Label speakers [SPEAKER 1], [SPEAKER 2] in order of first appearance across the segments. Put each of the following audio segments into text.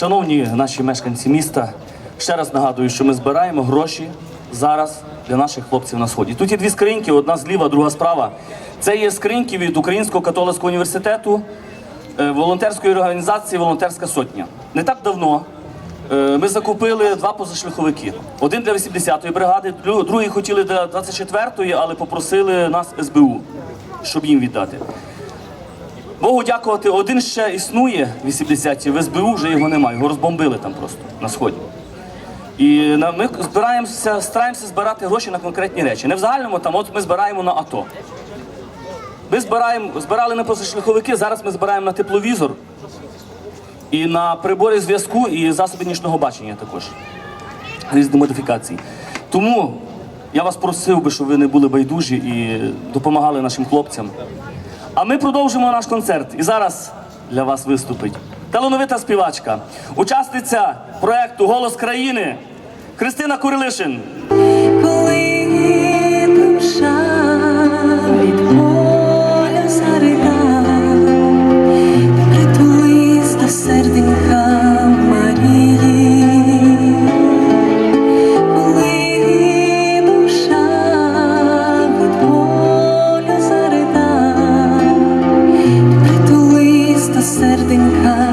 [SPEAKER 1] Шановні наші мешканці міста, ще раз нагадую, що ми збираємо гроші зараз для наших хлопців на сході. Тут є дві скриньки, одна зліва, друга справа. Це є скриньки від Українського католицького університету, е, волонтерської організації Волонтерська сотня. Не так давно е, ми закупили два позашляховики. Один для 80-ї бригади, дру- другий хотіли для 24-ї, але попросили нас СБУ, щоб їм віддати. Богу дякувати, один ще існує в 80-ті, в СБУ вже його немає, його розбомбили там просто на сході. І ми збираємося, стараємося збирати гроші на конкретні речі. Не в загальному там, от ми збираємо на АТО. Ми збираємо, збирали на позашляховики, зараз ми збираємо на тепловізор і на прибори зв'язку і засоби нічного бачення також. Різні модифікації. Тому я вас просив би, щоб ви не були байдужі і допомагали нашим хлопцям. А ми продовжимо наш концерт. І зараз для вас виступить талановита співачка, учасниця проекту Голос країни Христина Курилишин.
[SPEAKER 2] Коли душа від despertar de encanto.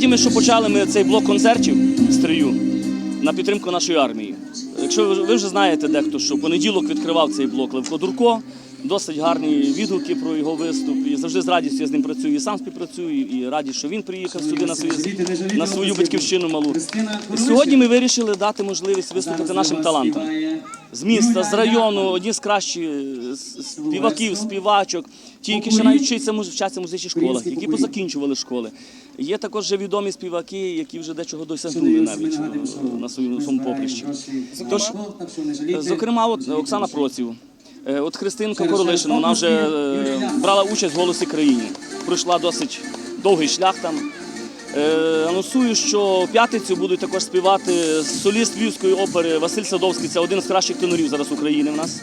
[SPEAKER 1] Раді ми, що почали ми цей блок концертів стрию на підтримку нашої армії. Якщо ви ви вже знаєте дехто, що понеділок відкривав цей блок Левко Дурко, досить гарні відгуки про його виступ. І завжди з радістю я з ним працюю і сам співпрацюю, і раді, що він приїхав сюди на свою, на свою батьківщину малу. І сьогодні ми вирішили дати можливість виступити нашим талантам. з міста, з району, одні з кращих співаків, співачок, ті, які ще навіть вчаться, вчаться в музичних школах, які позакінчували школи. Є також вже відомі співаки, які вже дечого досягнули навіть е, на своєму поприщі. Тож, е, зокрема, от Оксана Проців, е, от Христинка Королишин, вона вже брала участь в голосі країни. Пройшла досить довгий шлях там. Анонсую, що в п'ятницю будуть також співати соліст Львівської опери Василь Садовський. Це один з кращих тенорів зараз України в нас.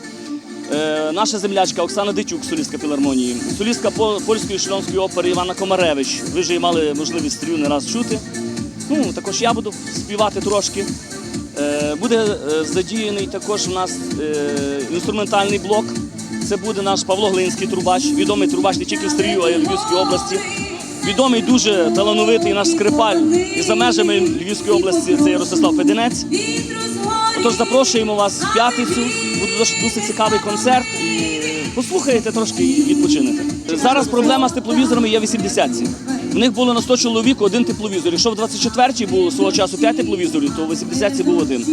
[SPEAKER 1] Е, Наша землячка Оксана Дичук, солістка філармонії, солістка по- польської шльонської опери Івана Комаревич. Ви вже мали можливість стрію не раз чути. Ну, також я буду співати трошки. Е, Буде е, задіяний також у нас інструментальний блок. Це буде наш Павло Глинський трубач, відомий трубач не тільки в Стрію, а й Львівській області. Відомий дуже талановитий наш скрипаль і за межами Львівської області це Ростислав Феденець. Отож запрошуємо вас в п'ятницю. Буде досить, цікавий концерт. І послухаєте трошки і відпочинете. Зараз проблема з тепловізорами є в 80-ці. В них було на 100 чоловік один тепловізор. Якщо в 24-й було свого часу 5 тепловізорів, то в 80-ці був один.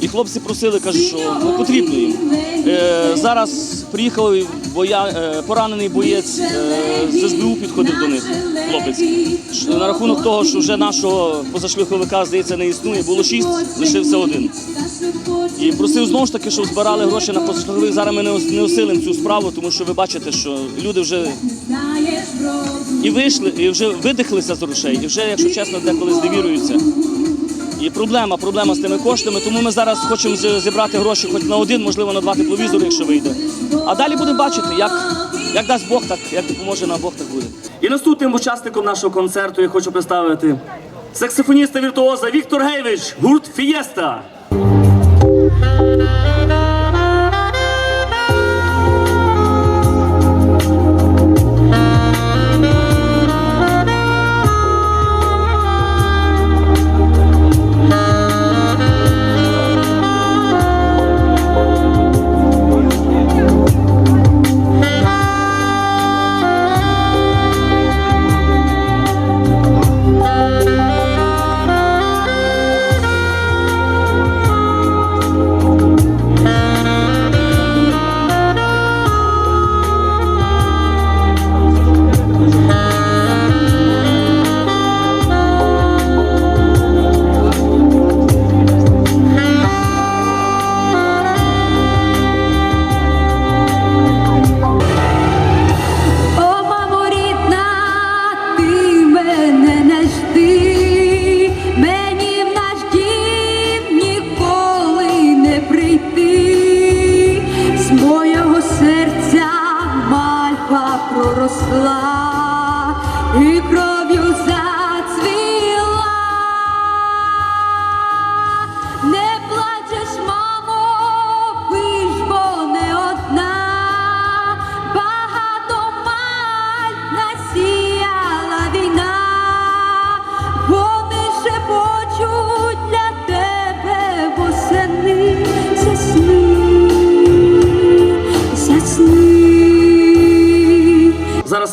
[SPEAKER 1] І хлопці просили, кажуть, що ну, потрібно їм. Е, зараз приїхав боя, е, поранений боєць е, з СБУ підходив до них, хлопець. На рахунок того, що вже нашого позашляховика, здається, не існує, було шість, лишився один. І просив знову ж таки, щоб збирали гроші на позашляховик. Зараз ми не ос- осилимо цю справу, тому що ви бачите, що люди вже і вийшли, і вже видихлися з грошей, і вже, якщо чесно, деколи зневіруються. І проблема, проблема з тими коштами, тому ми зараз хочемо зібрати гроші хоч на один, можливо, на два тепловізори, якщо вийде. А далі будемо бачити, як, як дасть Бог, так як допоможе нам Бог, так буде. І наступним учасником нашого концерту я хочу представити саксофоніста віртуоза Віктор Гейвич, гурт Фієста.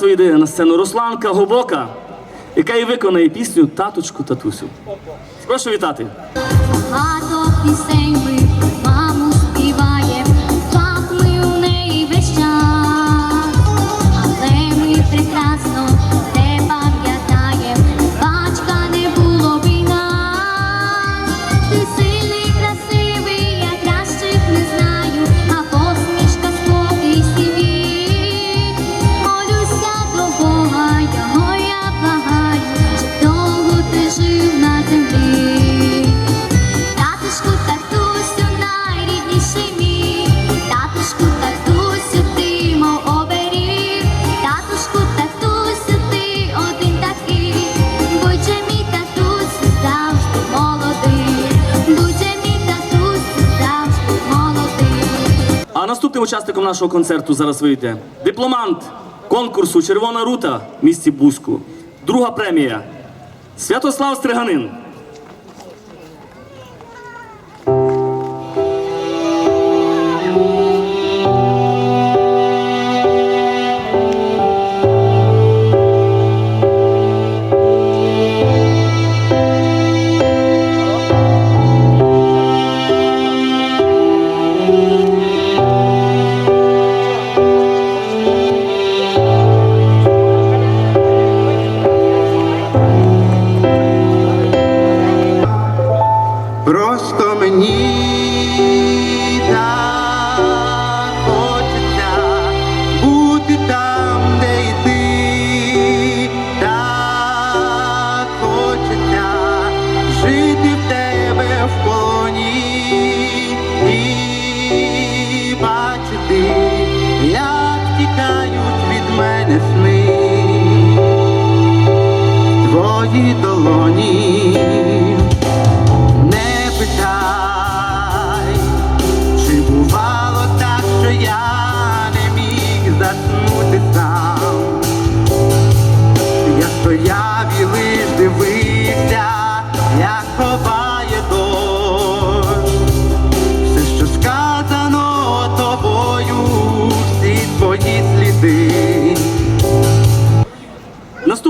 [SPEAKER 1] Вийде на сцену Русланка Гобока, яка і виконає пісню Таточку татусю. Прошу вітати.
[SPEAKER 3] Багато пісень А
[SPEAKER 1] наступним учасником нашого концерту зараз вийде дипломант конкурсу Червона рута в місті Бузьку. Друга премія Святослав Стриганин.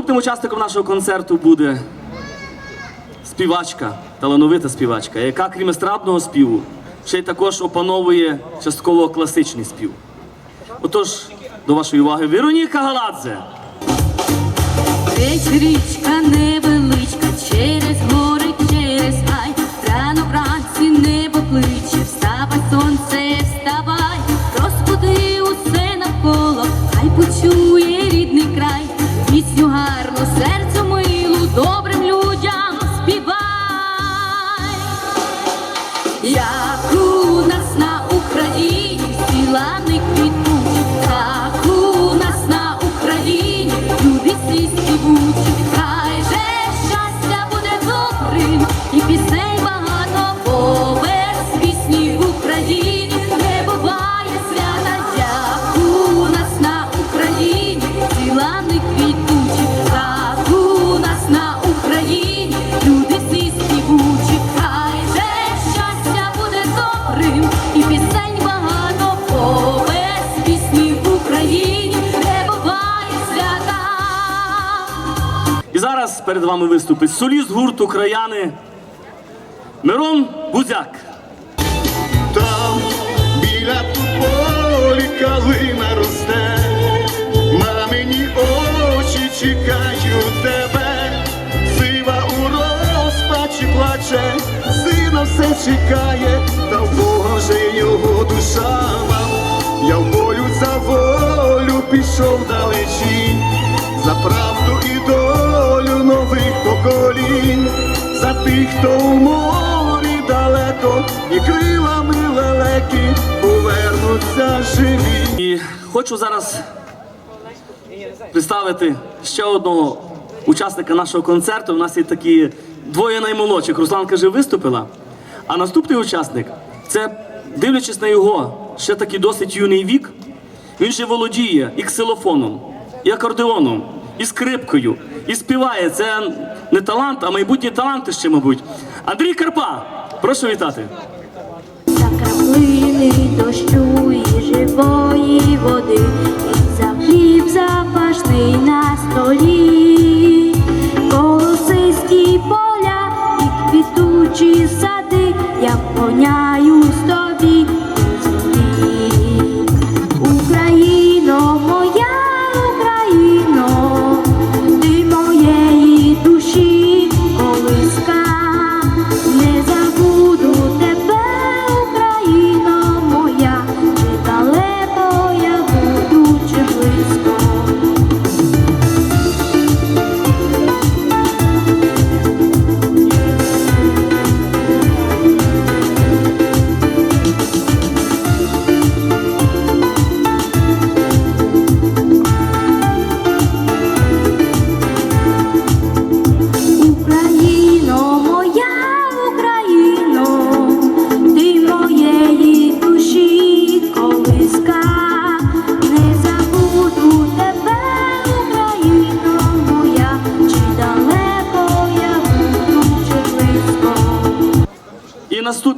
[SPEAKER 1] Наступним учасником нашого концерту буде співачка, талановита співачка, яка крім естрадного співу, ще й також опановує частково класичний спів. Отож, до вашої уваги, Вероніка Галадзе.
[SPEAKER 4] Десь річка невеличка, через гори,
[SPEAKER 1] перед вами виступить. Соліст гурту краяни Мирон Бузяк.
[SPEAKER 5] Там біля полі калина росте, мамині очі чекають тебе, сива у розпачі плаче, сина все чекає, та в Бога же його душа мав. Я в бою за волю пішов далечінь, за правду і долю нових поколінь, за тих, хто у морі далеко, і крилами лелеки повернуться живі.
[SPEAKER 1] І хочу зараз представити ще одного учасника нашого концерту. У нас є такі двоє наймолодших. Русланка вже виступила. А наступний учасник це, дивлячись на його ще такий досить юний вік, він ще володіє і ксилофоном, і акордеоном, і скрипкою, і співає. Це не талант, а майбутні таланти ще, мабуть. Андрій Карпа, прошу вітати.
[SPEAKER 4] за краплини дощу і живої води, і за хліб запашний на столі, колосисті поля і квітучі сади, я вклоняюсь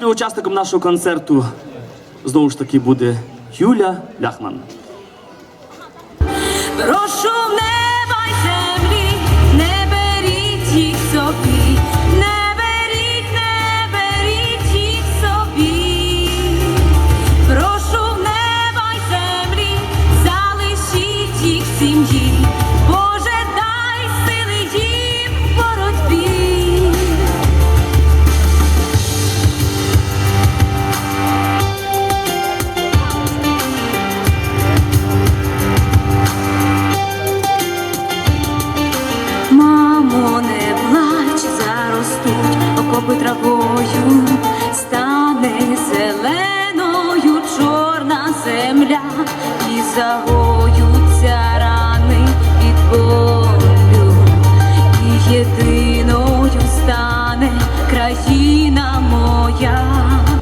[SPEAKER 6] наступним учасником нашого концерту знову ж таки буде Юля Ляхман.
[SPEAKER 7] Заростуть травою, стане зеленою чорна земля, і загоються рани від болю, і єдиною стане країна моя.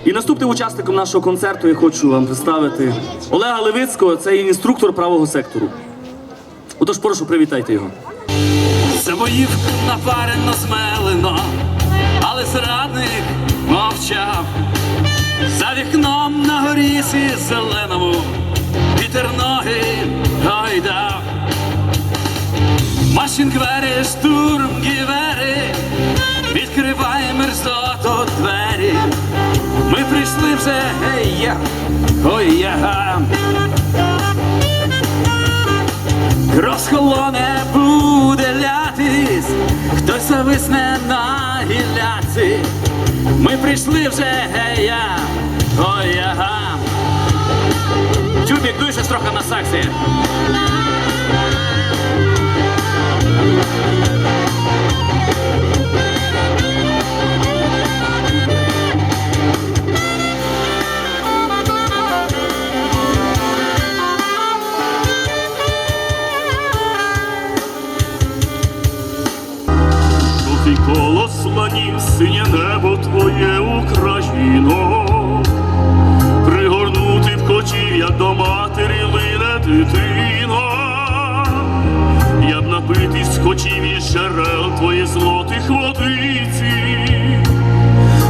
[SPEAKER 6] І наступним учасником нашого концерту я хочу вам представити Олега Левицького, це інструктор правого сектору. Отож, прошу, привітайте його.
[SPEAKER 8] Забоїв напарено змелено, зрадник мовчав. За вікном на горісі зеленому вітер ноги гойдав. Машинквери, штурм, гівери, відкривай мерзоту двері. Ми прийшли вже, гей я, ой я. Розхолоне буде лятись, хтось зависне на гіляці. Ми прийшли вже гея, ой-яга. Чубік, дуй щось трохи на саксі.
[SPEAKER 1] Слонів, синє небо твоє Україно, пригорнути в кочів'я до матері лине дитина, я б напитись хотів із джерел твоїх злотих водиці,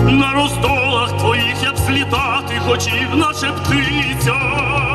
[SPEAKER 1] на роздолах твоїх я б злітати хотів, наче птиця.